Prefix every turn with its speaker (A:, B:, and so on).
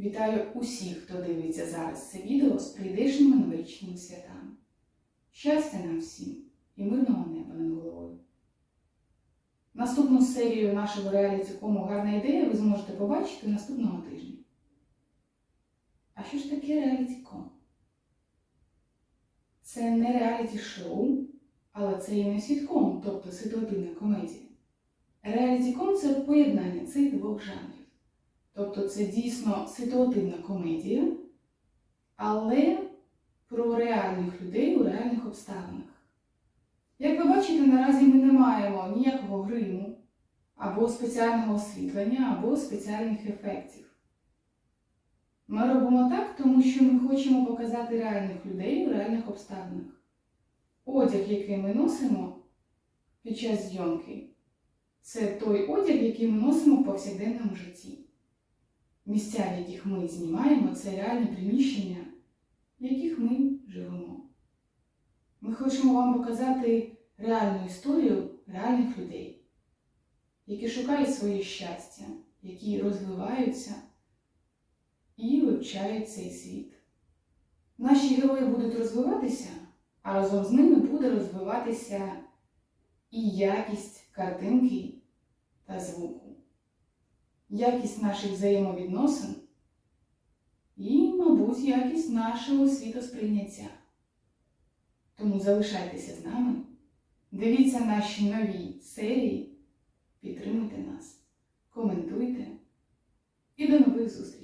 A: Вітаю усіх, хто дивиться зараз це відео з прийдешніми новорічними святами. Щастя нам всім і мирного неба над головою. Наступну серію нашого реаліті кому гарна ідея ви зможете побачити наступного тижня. А що ж таке реаліті ком? Це не реаліті шоу, але це і не сітком, тобто ситуативна комедія. Реаліті ком це поєднання цих двох жанрів. Тобто це дійсно ситуативна комедія, але про реальних людей у реальних обставинах. Як ви бачите, наразі ми не маємо ніякого гриму, або спеціального освітлення, або спеціальних ефектів. Ми робимо так, тому що ми хочемо показати реальних людей у реальних обставинах. Одяг, який ми носимо під час зйомки, це той одяг, який ми носимо в повсякденному житті. Місця, в яких ми знімаємо, це реальні приміщення, в яких ми живемо. Ми хочемо вам показати реальну історію реальних людей, які шукають своє щастя, які розвиваються і вивчають цей світ. Наші герої будуть розвиватися, а разом з ними буде розвиватися і якість картинки та звуку якість наших взаємовідносин і, мабуть, якість нашого світосприйняття. Тому залишайтеся з нами, дивіться наші нові серії, підтримуйте нас, коментуйте і до нових зустрічей!